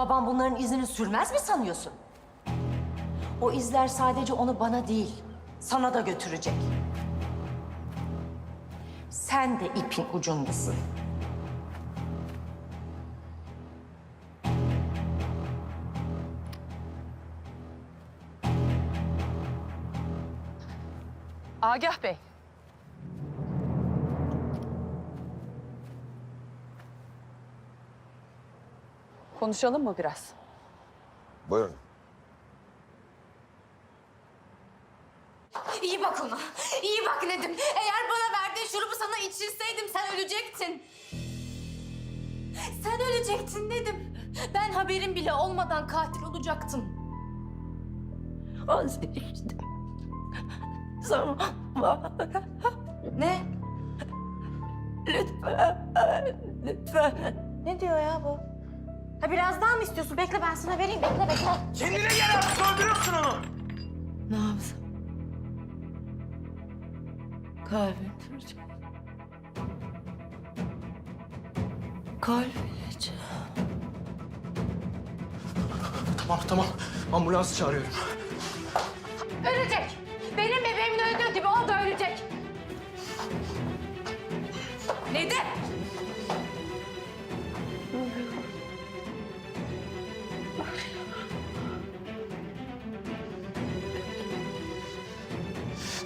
Babam bunların izini sürmez mi sanıyorsun? O izler sadece onu bana değil, sana da götürecek. Sen de ipin ucundasın. Agah Bey. Konuşalım mı biraz? Buyurun. İyi bak ona. İyi bak Nedim. Eğer bana verdiğin şurubu sana içirseydim sen ölecektin. Sen ölecektin Nedim. Ben haberim bile olmadan katil olacaktım. Vazgeçtim. Zaman Ne? lütfen, lütfen. Ne diyor ya bu? Ha biraz daha mı istiyorsun? Bekle ben sana vereyim. Bekle bekle. Kendine gel artık öldürüyorsun onu. Ne yapsam? Kalbim duracak. Duracak. Tamam tamam ambulans çağırıyorum.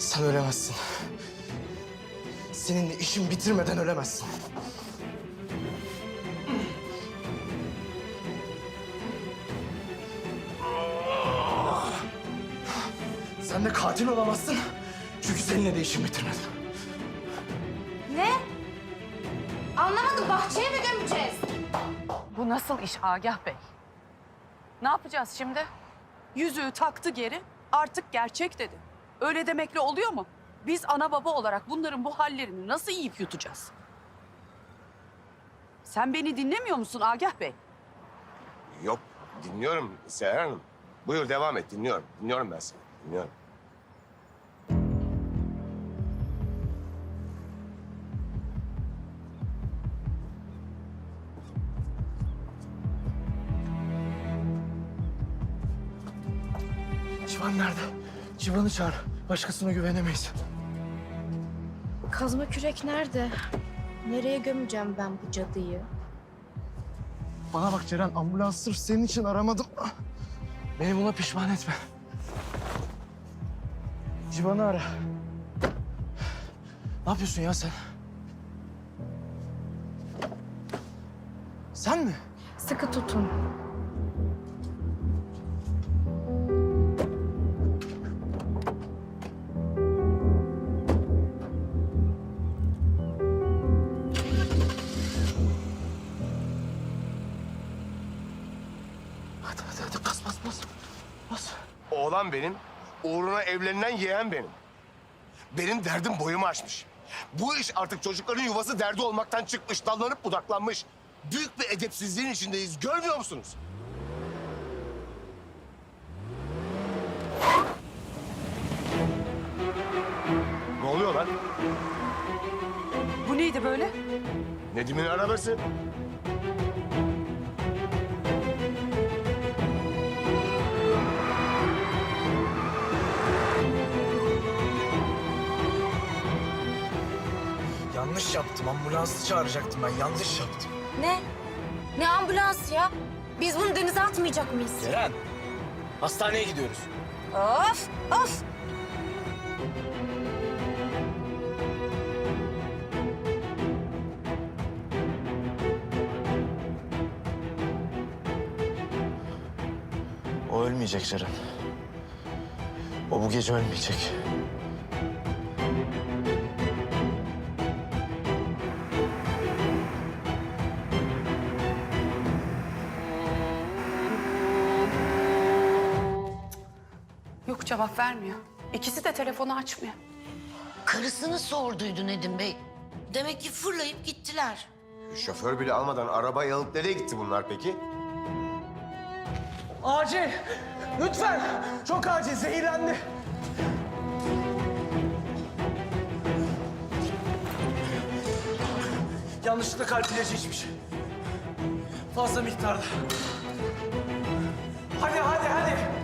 Sen ölemezsin. Seninle işim bitirmeden ölemezsin. Sen de katil olamazsın. Çünkü seninle de işim bitirmedim. Ne? Anlamadım. Bahçeye mi gömeceğiz? Bu nasıl iş Agah Bey? Ne yapacağız şimdi? Yüzüğü taktı geri, artık gerçek dedi. Öyle demekle oluyor mu? Biz ana baba olarak bunların bu hallerini nasıl yiyip yutacağız? Sen beni dinlemiyor musun Agah Bey? Yok, dinliyorum Seher Hanım. Buyur devam et, dinliyorum. Dinliyorum ben seni, dinliyorum. Civan nerede? Civan'ı çağır. Başkasına güvenemeyiz. Kazma kürek nerede? Nereye gömeceğim ben bu cadıyı? Bana bak Ceren, ambulans sırf senin için aramadım. Beni buna pişman etme. Civan'ı ara. Ne yapıyorsun ya sen? Sen mi? Sıkı tutun. Bas. Bas. Oğlan benim, uğruna evlenilen yeğen benim. Benim derdim boyumu aşmış. Bu iş artık çocukların yuvası derdi olmaktan çıkmış, dallanıp budaklanmış. Büyük bir edepsizliğin içindeyiz, görmüyor musunuz? Ne oluyor lan? Bu neydi böyle? Nedim'in arabası. Yanlış yaptım. Ambulansı çağıracaktım ben. Yanlış yaptım. Ne? Ne ambulans ya? Biz bunu denize atmayacak mıyız? Ceren, hastaneye gidiyoruz. Of! Of! O ölmeyecek Ceren. O bu gece ölmeyecek. Cevap vermiyor. İkisi de telefonu açmıyor. Karısını sorduydu Nedim Bey. Demek ki fırlayıp gittiler. Şoför bile almadan arabayı alıp nereye gitti bunlar peki? Acil! Lütfen! Çok acil, zehirlendi. Yanlışlıkla kalp ilacı içmiş. Fazla miktarda. Hadi hadi hadi.